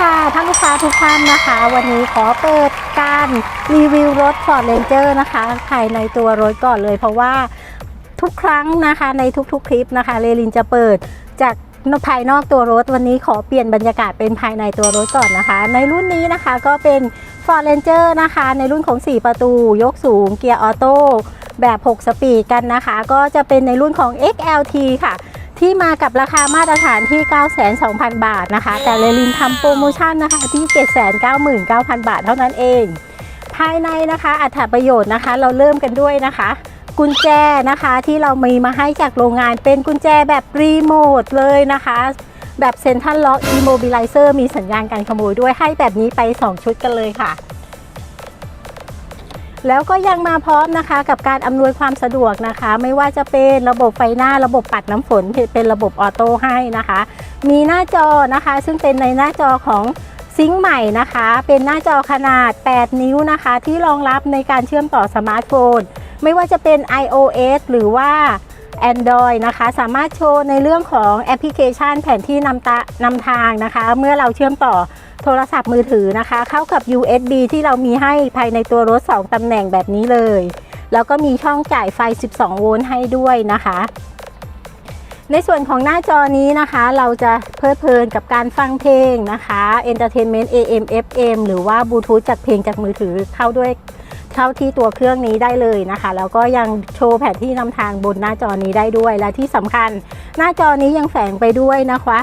ค่ะท่านลูกค้าทุกท่านนะคะ วันนี้ขอเปิดการรีวิวรถ Ford Ranger นะคะ ภายในตัวรถก่อนเลยเพราะว่าทุกครั้งนะคะในทุกๆคลิปนะคะเรลินจะเปิดจากภายนอกตัวรถวันนี้ขอเปลี่ยนบรรยากาศเป็นภายในตัวรถก่อนนะคะ ในรุ่นนี้นะคะก็เป็น Ford Ranger นะคะ ในรุ่นของ 4 ประตู ยกสูงเกียร์ออโต้แบบ 6 สปีดกันนะคะ ก็จะเป็นในรุ่นของ XLT ค่ะ ที่มากับราคามาตรฐานที่9,200,000 บาทนะคะ แต่เลลินทำโปรโมชั่นนะคะที่ 799,000 บาทเท่านั้นเอง ภายในนะคะอัตประโยชน์นะคะ เราเริ่มกันด้วยนะคะ กุญแจนะคะที่เรามีมาให้จากโรงงานเป็นกุญแจแบบรีโมทเลยนะคะ แบบเซ็นทรัลล็อกอิโมบิลิเซอร์มีสัญญาณการขโมยด้วยให้แบบนี้ไป 2 ชุดกันเลยค่ะ แล้วก็ยังมาพร้อมนะคะกับการอำนวยความสะดวกนะคะ ไม่ว่าจะเป็นระบบไฟหน้าระบบปัดน้ำฝนเป็นระบบออโต้ให้นะคะ มีหน้าจอนะคะ ซึ่งเป็นในหน้าจอของซิงค์ใหม่นะคะ เป็นหน้าจอขนาด 8 นิ้วนะคะ ที่รองรับในการเชื่อมต่อสมาร์ทโฟน ไม่ว่าจะเป็น iOS หรือว่า Android นะคะ สามารถโชว์ในเรื่องของแอปพลิเคชันแผนที่นำตานำทางนะคะ เมื่อเราเชื่อมต่อ โทรศัพท์มือถือนะคะ เข้ากับ USB ที่เรามีให้ภายในตัวรถ 2ตำแหน่งแบบนี้เลย แล้วก็มีช่องจ่ายไฟ 12 โวลต์ให้ด้วยนะคะ ในส่วนของหน้าจอนี้นะคะ เราจะเพลิดเพลินกับการฟังเพลงนะคะ Entertainment AM FM หรือว่าบลูทูธจากเพลงจากมือถือเข้าด้วย เข้าที่ตัวเครื่องนี้ได้เลยนะคะ แล้วก็ยังโชว์แผนที่นำทางบนหน้าจอนี้ได้ด้วย และที่สำคัญ หน้าจอนี้ยังแฝงไปด้วยนะคะ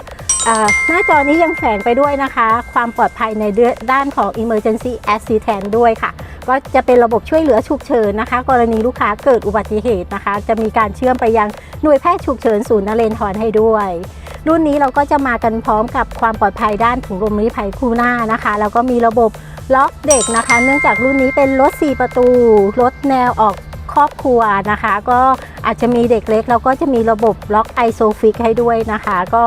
หน้าจอนี้ยังแฝงไปด้วยนะคะ ความปลอดภัยในด้านของ Emergency Assistance ด้วยค่ะ ก็จะเป็นระบบช่วยเหลือฉุกเฉินนะคะ กรณีลูกค้าเกิดอุบัติเหตุนะคะ จะมีการเชื่อมไปยังหน่วยแพทย์ฉุกเฉินศูนย์นเรนทรให้ด้วย รุ่นนี้เราก็จะมากันพร้อมกับความปลอดภัยด้านถุงลมนิรภัยคู่หน้านะคะ แล้วก็มีระบบ ล็อกเด็กนะคะ เนื่องจากรุ่นนี้เป็นรถ 4 ประตู รถแนวออกครอบครัวนะคะ ก็อาจจะมีเด็กเล็ก แล้วก็จะมีระบบล็อกไอโซฟิกให้ด้วยนะคะ ก็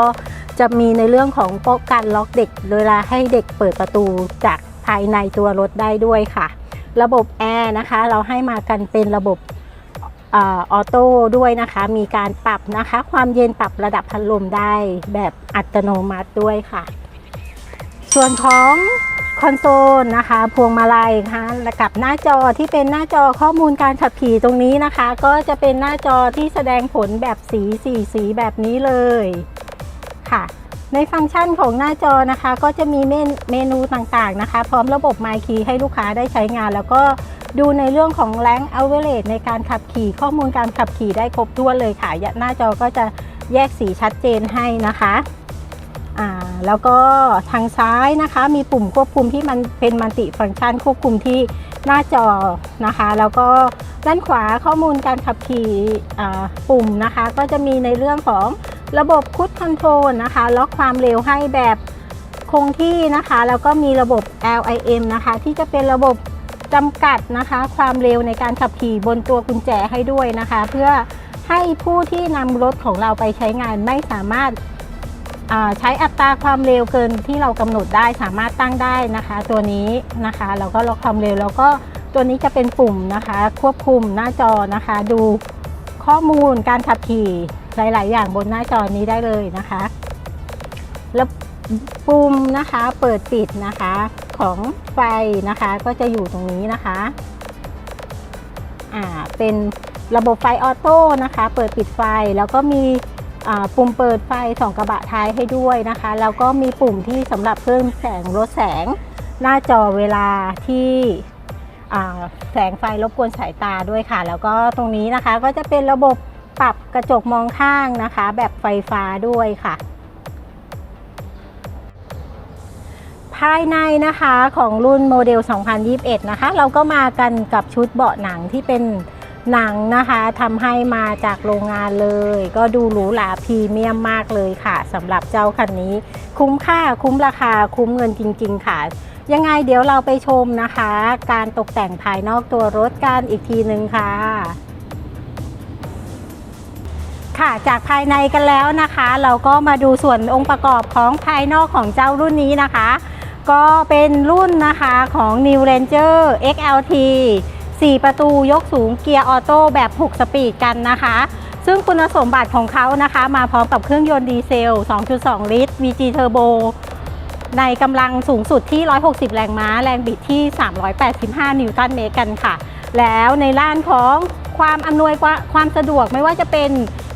จะมีในเรื่องของป้องกันล็อกเด็กเวลาให้เด็กเปิดประตูจากภายในตัวรถได้ด้วยค่ะ ระบบแอร์นะคะ เราให้มากันเป็นระบบออโต้ด้วยนะคะ มีการปรับนะคะ ความเย็นปรับระดับพัดลมได้แบบอัตโนมัติด้วยค่ะ ส่วนของ คอนโซลนะคะ พวงมาลัยค่ะกับหน้าจอที่เป็นหน้าจอข้อมูลการขับขี่ตรงนี้นะคะ ก็จะเป็นหน้าจอที่แสดงผลแบบสีสีสีแบบนี้เลยค่ะ ในฟังก์ชันของหน้าจอนะคะ ก็จะมีเมนูต่างๆนะคะ พร้อมระบบ My Key ให้ลูกค้าได้ใช้งาน แล้วก็ดูในเรื่องของแรงเอาเวเลตในการขับขี่ข้อมูลการขับขี่ได้ครบถ้วนเลยค่ะหน้าจอก็จะแยกสีชัดเจนให้นะคะ แล้วก็ทางซ้ายนะคะ มีปุ่มควบคุมที่มันเป็นมัลติฟังก์ชันควบคุมที่หน้าจอนะคะ แล้วก็ด้านขวาข้อมูลการขับขี่ปุ่มนะคะ ก็จะมีในเรื่องของระบบคุดคอนโทรลนะคะล็อกความเร็วให้แบบคงที่นะคะ แล้วก็มีระบบ LIM นะคะ ที่จะเป็นระบบจำกัดนะคะ ความเร็วในการขับขี่บนตัวกุญแจให้ด้วยนะคะ เพื่อให้ผู้ที่นำรถของเราไปใช้งานไม่สามารถ ใช้อัตราความเร็วเกินที่เรากำหนดได้สามารถตั้งได้นะคะ ตัวนี้นะคะแล้วก็ล็อกความเร็วแล้วก็ตัวนี้จะเป็นปุ่มนะคะ ควบคุมหน้าจอนะคะ ดูข้อมูลการขับขี่หลาย ๆ อย่างบนหน้าจอนี้ได้เลยนะคะ แล้วปุ่มนะคะเปิดปิดนะคะของไฟนะคะก็จะอยู่ตรงนี้นะคะอ่าเป็นระบบไฟออโต้นะคะ เปิดปิดไฟแล้วก็มี ปุ่มเปิดไฟสองกระบะท้ายให้ด้วยนะคะ แล้วก็มีปุ่มที่สำหรับเพิ่มแสงลดแสง หน้าจอเวลาที่แสงไฟรบกวนสายตาด้วยค่ะ แล้วก็ตรงนี้นะคะก็จะเป็นระบบปรับกระจกมองข้างนะคะ แบบไฟฟ้าด้วยค่ะ ภายในนะคะของรุ่นโมเดล 2021 นะคะ เราก็มากันกับชุดเบาะหนังที่เป็น หนังนะคะทำให้มาจากโรงงานเลย ก็ดูหรูหราพรีเมียมมากเลยค่ะสำหรับเจ้าคันนี้ คุ้มค่าคุ้มราคาคุ้มเงินจริง ๆ ค่ะ ยังไงเดี๋ยวเราไปชมนะคะ การตกแต่งภายนอกตัวรถกันอีกทีหนึ่งค่ะค่ะจากภายในกันแล้วนะคะ เราก็มาดูส่วนองค์ประกอบของภายนอกของเจ้ารุ่นนี้นะคะ ก็เป็นรุ่นนะคะของ New Ranger XLT 4 ประตูยกสูงเกียร์ออโต้แบบ 6 สปีดกันนะคะ ซึ่งคุณสมบัติของเขานะคะ มาพร้อมกับเครื่องยนต์ดีเซล 2.2 ลิตร VG Turbo ในกำลังสูงสุดที่ 160 แรงม้า แรงบิดที่ 385 นิวตันเมตรกันค่ะ แล้วในด้านของความอำนวยความสะดวกไม่ว่าจะเป็น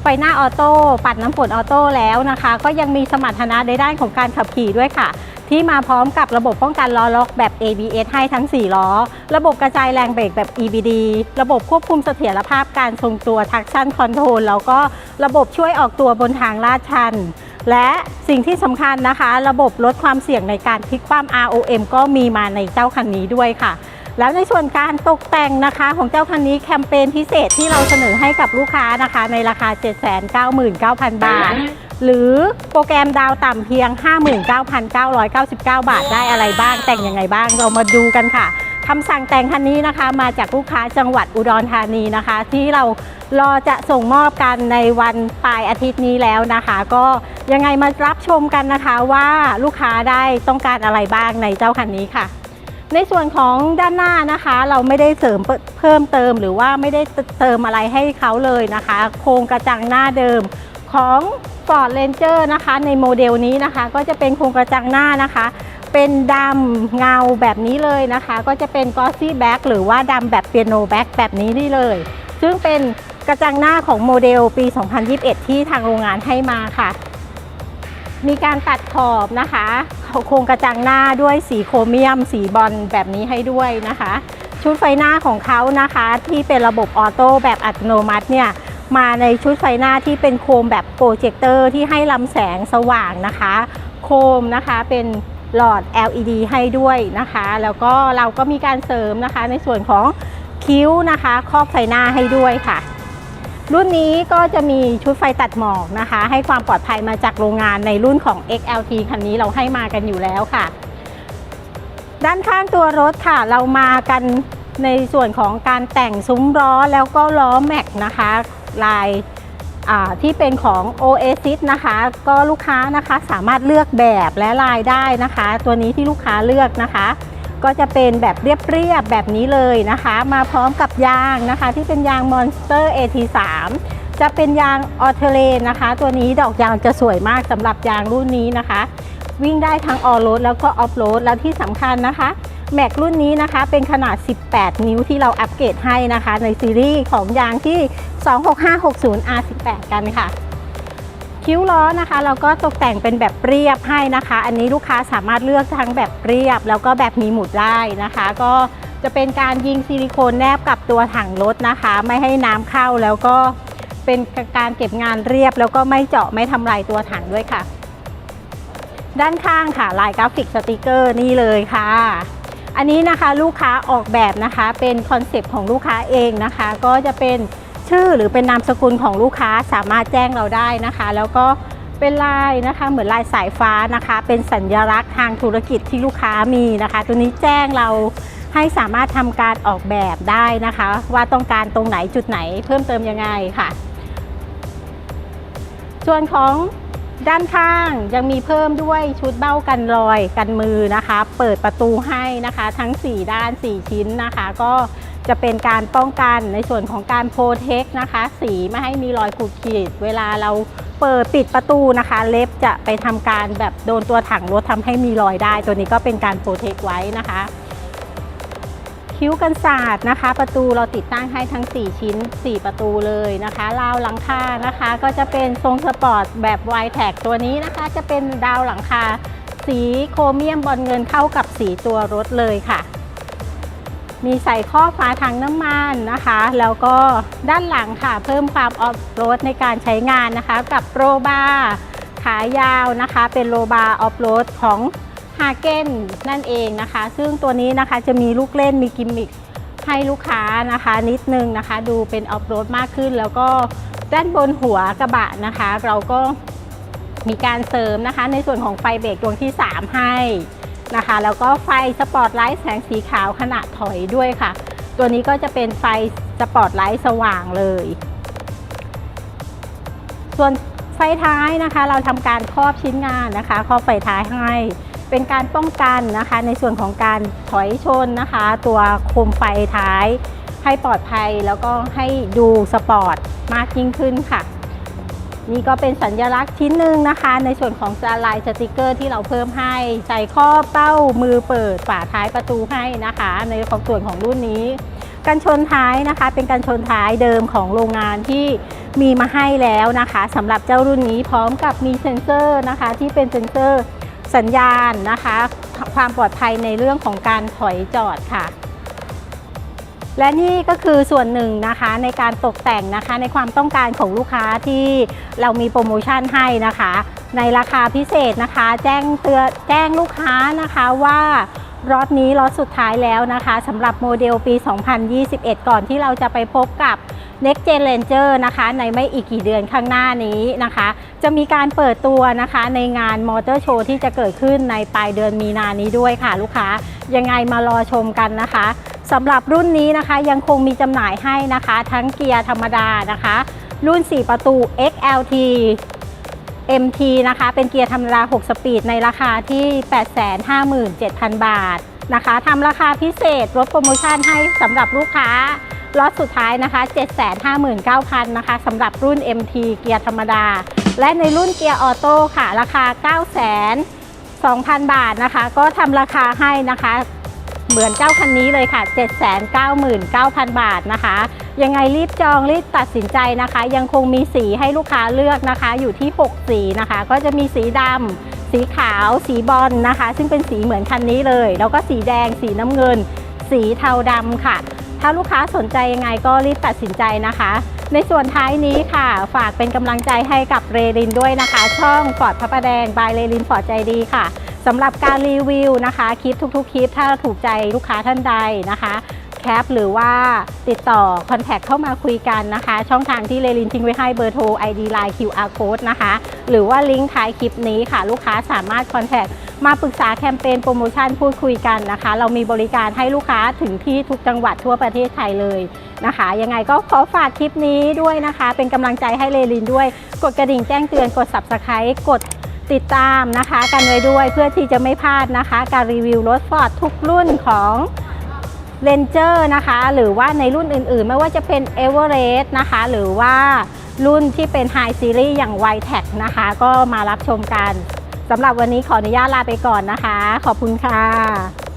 ฟหน้าออโต้ปัดน้ำฝนออโต้แล้วนะคะ ก็ยังมีสมรรถนะในด้านของการขับขี่ด้วยค่ะ ที่มาพร้อมกับระบบป้องกันล้อล็อกแบบ ABS ให้ทั้ง 4 ล้อ ระบบกระจายแรงเบรกแบบ EBD ระบบควบคุมเสถียรภาพการทรงตัว traction control แล้วก็ระบบช่วยออกตัวบนทางลาดชันและสิ่งที่สำคัญนะคะ ระบบลดความเสี่ยงในการพลิกคว่ำ ROM ก็มีมาในเจ้าคันนี้ด้วยค่ะ แล้วในส่วนการตกแต่งนะคะของเจ้าคันนี้แคมเปญพิเศษที่เราเสนอให้กับลูกค้านะคะ ในราคา 799,000 บาท หรือโปรแกรมดาวต่ำเพียง 59,999 บาทได้อะไรบ้าง แต่งยังไงบ้างเรามาดูกันค่ะคำสั่งแต่งคันนี้นะคะ มาจากลูกค้าจังหวัดอุดรธานีนะคะ ที่เรารอจะส่งมอบกันในวันปลายอาทิตย์นี้แล้วนะคะ ก็ยังไงมารับชมกันนะคะว่าลูกค้าได้ต้องการอะไรบ้างในเจ้าคันนี้ค่ะ ในส่วนของด้านหน้านะคะ เราไม่ได้เสริมเพิ่มเติมหรือว่าไม่ได้เติมอะไรให้เขาเลยนะคะ โครงกระจังหน้าเดิมของ Ford Ranger นะคะ ในโมเดลนี้นะคะ ก็จะเป็นโครงกระจังหน้านะคะ เป็นดำเงาแบบนี้เลยนะคะ ก็จะเป็น Glossy Black หรือว่าดำแบบเปียโนแบ็กแบบนี้นี่เลย ซึ่งเป็นกระจังหน้าของโมเดลปี 2021 ที่ทางโรงงานให้มาค่ะ มีการตัดขอบนะคะ โครงกระจังหน้าด้วยสีโครเมียม สีบอลแบบนี้ให้ด้วยนะคะ ชุดไฟหน้าของเขานะคะ ที่เป็นระบบออโต้แบบอัตโนมัติเนี่ยมาในชุดไฟหน้าที่เป็นโคมแบบโปรเจคเตอร์ที่ให้ลำแสงสว่างนะคะ โคมนะคะเป็นหลอด LED ให้ด้วยนะคะ แล้วก็เราก็มีการเสริมนะคะในส่วนของคิ้วนะคะ ครอบไฟหน้าให้ด้วยค่ะ รุ่นนี้ก็จะมีชุดไฟตัดหมอกนะคะ ให้ความปลอดภัยมาจากโรงงานในรุ่นของ XLT คันนี้เราให้มากันอยู่แล้วค่ะ ด้านข้างตัวรถค่ะ เรามากันในส่วนของการแต่งซุ้มล้อแล้วก็ล้อแม็กนะคะ ลายที่เป็นของ Oasis นะคะ ก็ลูกค้านะคะสามารถเลือกแบบและลายได้นะคะ ตัวนี้ที่ลูกค้าเลือกนะคะ ก็จะเป็นแบบเรียบๆแบบนี้เลยนะคะ มาพร้อมกับยางนะคะ ที่เป็นยาง Monster AT3 จะเป็นยางออเทเลนนะคะ ตัวนี้ดอกยางจะสวยมากสำหรับยางรุ่นนี้นะคะ วิ่งได้ทั้งออโรดแล้วก็ออฟโรดแล้วที่สำคัญนะคะแม็กรุ่นนี้นะคะเป็นขนาด 18 นิ้วที่เราอัปเกรดให้นะคะ ในซีรีส์ของยางที่ 26560 R18 กันค่ะ คิ้วล้อนะคะ เราก็ตกแต่งเป็นแบบเรียบให้นะคะ อันนี้ลูกค้าสามารถเลือกทั้งแบบเรียบ แล้วก็แบบมีหมุดได้นะคะ ก็จะเป็นการยิงซิลิโคนแนบกับตัวถังรถนะคะ ไม่ให้น้ำเข้าแล้วก็เป็นการเก็บงานเรียบ แล้วก็ไม่เจาะไม่ทำลายตัวถังด้วยค่ะ ด้านข้างค่ะลายกราฟิกสติกเกอร์นี่เลยค่ะ อันนี้นะคะลูกค้าออกแบบนะคะเป็นคอนเซปต์ของลูกค้าเองนะคะ ก็จะเป็น ชื่อหรือเป็นนามสกุลของลูกค้าสามารถแจ้งเราได้นะคะ แล้วก็เป็นลายนะคะ เหมือนลายสายฟ้านะคะ เป็นสัญลักษณ์ทางธุรกิจที่ลูกค้ามีนะคะ ตัวนี้แจ้งเราให้สามารถทำการออกแบบได้นะคะ ว่าต้องการตรงไหนจุดไหนเพิ่มเติมยังไงค่ะ ส่วนของด้านข้างยังมีเพิ่มด้วยชุดเบ้ากันรอยกันมือนะคะ เปิดประตูให้นะคะ ทั้ง 4 ด้าน 4 ชิ้นนะคะ ก็ จะเป็นการป้องกันในส่วนของการโปรเทคนะคะ สีไม่ให้มีรอยขูดขีด เวลาเราเปิดปิดประตูนะคะ เล็บจะไปทำการแบบโดนตัวถังรถทำให้มีรอยได้ ตัวนี้ก็เป็นการโปรเทคไว้นะคะ คิ้วกันศาสตร์นะคะ ประตูเราติดตั้งให้ทั้ง 4 ชิ้น 4 ประตูเลยนะคะราวหลังคานะคะ ก็จะเป็นทรงสปอร์ตแบบไวแท็กตัวนี้นะคะ จะเป็นดาวหลังคา สีโครเมียมบอลเงินเข้ากับสีตัวรถเลยค่ะ มีใส่ข้อฝาถังน้ำมันนะคะ แล้วก็ด้านหลังค่ะ เพิ่มความออฟโรดในการใช้งานนะคะ กับโรบาร์ขายาวนะคะ เป็นโรบาร์ออฟโรดของฮาเก้นนั่นเองนะคะ ซึ่งตัวนี้นะคะจะมีลูกเล่นมีกิมมิคให้ลูกค้านะคะ นิดนึงนะคะ ดูเป็นออฟโรดมากขึ้น แล้วก็ด้านบนหัวกระบะนะคะ เราก็มีการเสริมนะคะ ในส่วนของไฟเบรกดวงที่ 3 ให้ นะคะ แล้วก็ไฟสปอตไลท์แสงสีขาวขณะถอยด้วยค่ะ ตัวนี้ก็จะเป็นไฟสปอตไลท์สว่างเลย ส่วนไฟท้ายนะคะ เราทำการครอบชิ้นงานนะคะครอบไฟท้ายให้เป็นการป้องกันนะคะ ในส่วนของการถอยชนนะคะ ตัวโคมไฟท้ายให้ปลอดภัยแล้วก็ให้ดูสปอร์ตมากยิ่งขึ้นค่ะ นี่ก็เป็นสัญลักษณ์ชิ้นหนึ่งนะคะ ในส่วนของลายสติกเกอร์ที่เราเพิ่มให้ใส่ข้อเป้ามือเปิดฝาท้ายประตูให้นะคะ ในของส่วนของรุ่นนี้กันชนท้ายนะคะ เป็นกันชนท้ายเดิมของโรงงานที่มีมาให้แล้วนะคะสำหรับเจ้ารุ่นนี้พร้อมกับมีเซ็นเซอร์นะคะ ที่เป็นเซ็นเซอร์สัญญาณนะคะ ความปลอดภัยในเรื่องของการถอยจอดค่ะ และนี่ก็คือส่วนหนึ่งนะคะในการตกแต่งนะคะในความต้องการของลูกค้าที่เรามีโปรโมชั่นให้นะคะ ในราคาพิเศษนะคะ แจ้งเตือนแจ้งลูกค้านะคะว่ารถนี้รถสุดท้ายแล้วนะคะสำหรับโมเดลปี 2021 ก่อนที่เราจะไปพบกับ Next Gen Ranger นะคะ ในไม่อีกกี่เดือนข้างหน้านี้นะคะ จะมีการเปิดตัวนะคะในงานมอเตอร์โชว์ที่จะเกิดขึ้นในปลายเดือนมีนานี้ด้วยค่ะลูกค้า ยังไงมารอชมกันนะคะ สำหรับรุ่นนี้นะคะยังคงมีจำหน่ายให้นะคะ ทั้งเกียร์ธรรมดานะคะ รุ่น 4 ประตู XLT MT นะคะ เป็นเกียร์ธรรมดา 6 สปีดในราคาที่ 857,000 บาทนะคะทำราคาพิเศษลดโปรโมชั่นให้สำหรับลูกค้าล็อตสุดท้ายนะคะ 759,000 นะคะสำหรับรุ่น MT เกียร์ธรรมดา และในรุ่นเกียร์ออโต้ค่ะ ราคา9,200,000 บาทนะคะ ก็ทำราคาให้นะคะ เหมือนเจ้าคันนี้เลยค่ะ 799,000 บาทนะคะ ยังไงรีบจองรีบตัดสินใจนะคะ ยังคงมีสีให้ลูกค้าเลือกนะคะ อยู่ที่ 6 สีนะคะ ก็จะมีสีดำสีขาว สีบอลนะคะ ซึ่งเป็นสีเหมือนคันนี้เลย แล้วก็สีแดง สีน้ำเงิน สีเทาดำค่ะ ถ้าลูกค้าสนใจยังไงก็รีบตัดสินใจนะคะ ในส่วนท้ายนี้ค่ะ ฝากเป็นกำลังใจให้กับเรลินด้วยนะคะ ช่องฟอร์ดพระประแดงบายเรลินฟอร์ดใจดีค่ะ สำหรับการรีวิวนะคะ คลิปทุกๆ คลิป ถ้าถูกใจลูกค้าท่านใดนะคะแคปหรือว่าติดต่อคอนแทคเข้ามาคุยกันนะคะ ช่องทางที่เรลินทิ้งไว้ให้เบอร์โทร ID Line QR Code นะคะ หรือว่าลิงก์ท้ายคลิปนี้ค่ะ ลูกค้าสามารถคอนแทคมาปรึกษาแคมเปญโปรโมชั่นพูดคุยกันนะคะ เรามีบริการให้ลูกค้าถึงที่ทุกจังหวัดทั่วประเทศไทยเลยนะคะ ยังไงก็ขอฝากคลิปนี้ด้วยนะคะ เป็นกำลังใจให้เรลินด้วย กดกระดิ่งแจ้งเตือนกด Subscribe กด ติดตามนะคะกันไว้ด้วยเพื่อที่จะไม่พลาดนะคะ การรีวิวรถฟอร์ดทุกรุ่นของเรนเจอร์นะคะ หรือว่าในรุ่นอื่นๆ ไม่ว่าจะเป็น e v e r e s t นะคะ หรือว่ารุ่นที่เป็น High Series อย่าง y t e c นะคะ ก็มารับชมกันสำหรับวันนี้ขออนุญาตลาไปก่อนนะคะ ขอบคุณค่ะ